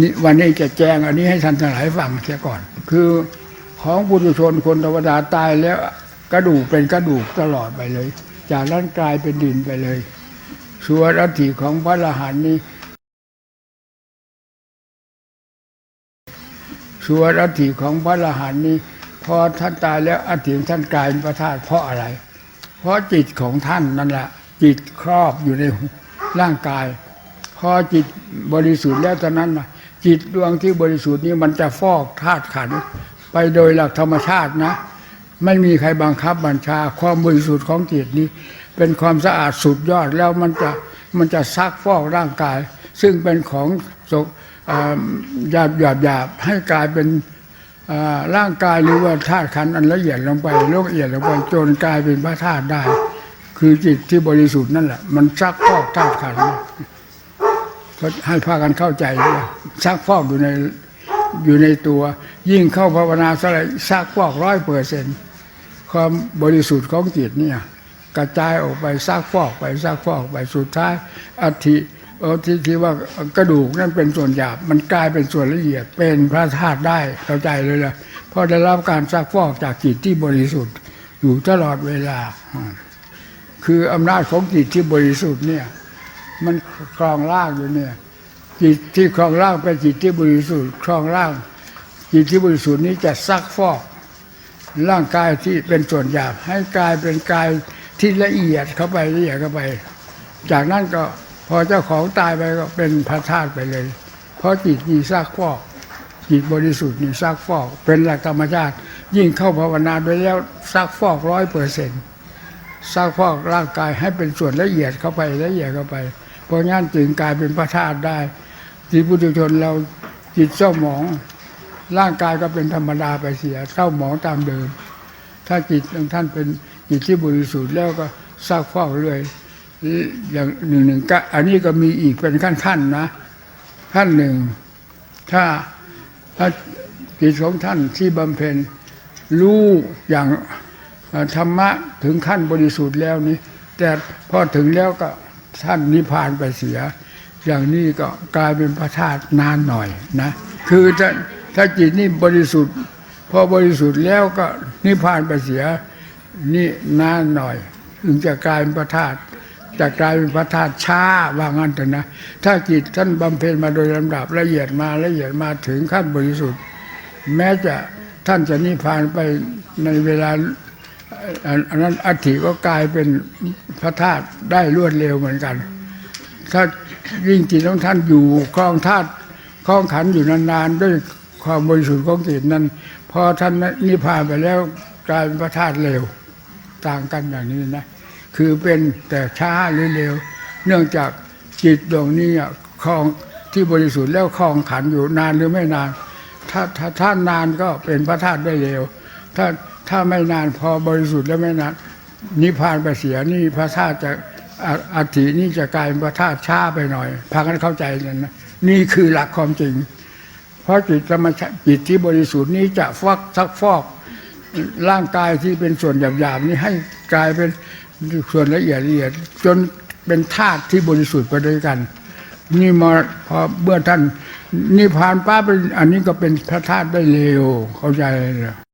นี่วันนี้จะแจ้งอันนี้ให้ท่านทั้งหลายฟังเสียก่อน คือของบุรุชนคนธรรมดาตายแล้วกระดูกเป็นกระดูกตลอดไปเลย จากนั้นกลายเป็นดินไปเลย ส่วนอัฐิของพระอรหันต์นี้ส่วนอัฐิของพระอรหันต์นี้พอท่านตายแล้วอัฐิของท่านกลายเป็นพระธาตุเพราะอะไร เพราะจิตของท่านนั่นแหละจิตครอบอยู่ในร่างกาย พอจิตบริสุทธิ์แล้วตอนนั้นน่ะ จิตดวงที่บริสุทธิ์นี้มันจะฟอกธาตุขันไปโดยหลักธรรมชาตินะ ไม่มีใครบังคับบัญชาความบริสุทธิ์ของจิตนี้ เป็นความสะอาดสุดยอดแล้วมันจะมันจะซักฟอกร่างกาย ซึ่งเป็นของสกหยาบหยาบหยาบให้กลายเป็นร่างกายหรือว่าธาตุขันอันละเอียดลงไปละเอียดลงไปจนกลายเป็นพระธาตุได้ คือจิตที่บริสุทธิ์นั่นแหละ มันซักฟอกธาตุขันธ์ ก็ให้พากันเข้าใจด้วยซักฟอกอยู่ในอยู่ในตัว ยิ่งเข้าภาวนาสลายซักฟอกร้อยเปอร์เซ็นความบริสุทธิ์ของจิตเนี่ยกระจายออกไปซักฟอกไปซักฟอกไปสุดท้ายอัฐิเออที่ที่ว่ากระดูกนั่นเป็นส่วนหยาบมันกลายเป็นส่วนละเอียดเป็นพระธาตุได้เข้าใจเลยล่ะเพราะได้รับการซักฟอกจากจิตที่บริสุทธิ์อยู่ตลอดเวลา คืออำนาจของจิตที่บริสุทธิ์เนี่ย มันครองร่างอยู่เนี่ยจิตที่ครองร่างเป็นจิตที่บริสุทธิ์ครองร่าง จิตที่บริสุทธิ์นี้จะซักฟอก ร่างกายที่เป็นส่วนหยาบให้กลายเป็นกายที่ละเอียดเข้าไปละเอียดเข้าไป จากนั้นก็พอเจ้าของตายไปก็เป็นพระธาตุไปเลย เพราะจิตมีซักฟอก จิตบริสุทธิ์นี่ซักฟอก เป็นหลักธรรมชาติ ยิ่งเข้าภาวนาไปแล้วซักฟอกร้อยเปอร์เซ็นต์สร้างฟอกร่างกายให้เป็นส่วนละเอียดเข้าไปละเอียดเข้าไป เพราะงั้นจึงกลายเป็นพระธาตุได้จิตปุถุชนเราจิตเศร้าหมอง ร่างกายก็เป็นธรรมดาไปเสียเศร้าหมองตามเดิม ถ้าจิตของท่านเป็นจิตที่บริสุทธิ์แล้วก็สร้างฟอกเรื่อยอย่างหนึ่งหนึ่งก็อันนี้ก็มีอีกเป็นขั้นๆนะ ขั้นหนึ่ง ถ้าถ้าจิตของท่านที่บำเพ็ญรู้อย่างธรรมะถึงขั้นบริสุทธิ์แล้วนี้ แต่พอถึงแล้วก็ ท่านนิพพานไปเสีย อย่างนี้ก็กลายเป็นพระธาตุนานหน่อยนะ คือถ้าถ้าจิตนี่บริสุทธิ์ พอบริสุทธิ์แล้วก็นิพพานไปเสียนี่นานหน่อย ถึงจะกลายเป็นพระธาตุจะกลายเป็นพระธาตุช้าว่างั้นเถอะนะ ถ้าจิตท่านบำเพ็ญมาโดยลำดับละเอียดมาละเอียดมาถึงขั้นบริสุทธิ์ แม้จะท่านจะนิพพานไปในเวลา อันนั้นอัฐิก็กลายเป็นพระธาตุได้รวดเร็วเหมือนกัน ถ้ายิ่งจิตของท่านอยู่คลองธาตุคลองขันอยู่นานๆด้วยความบริสุทธิ์ของจิตนั้น พอท่านนิพพานไปแล้วกลายเป็นพระธาตุเร็วต่างกันอย่างนี้นะ คือเป็นแต่ช้าหรือเร็ว เนื่องจากจิตดวงนี้อะคลองที่บริสุทธิ์แล้วคลองขันอยู่นานหรือไม่นาน ถ้าถ้าถ้านานก็เป็นพระธาตุได้เร็ว ถ้า ถ้าไม่นานพอบริสุทธิ์แล้วไม่นานนิพพานไปเสียนี่พระธาตุจะอัฐินี่จะกลายเป็นพระธาตุช้าไปหน่อยพากันเข้าใจกันนะนี่คือหลักความจริง เพราะจิตธรรมชาติจิตที่บริสุทธิ์นี้จะฟักซักฟอกร่างกายที่เป็นส่วนหยาบๆนี้ให้กลายเป็นส่วนละเอียดละเอียดจนเป็นธาตุที่บริสุทธิ์ไปด้วยกัน นี่มาพอเมื่อท่านนิพพานป้าเป็นอันนี้ก็เป็นพระธาตุได้เร็วเข้าใจเลย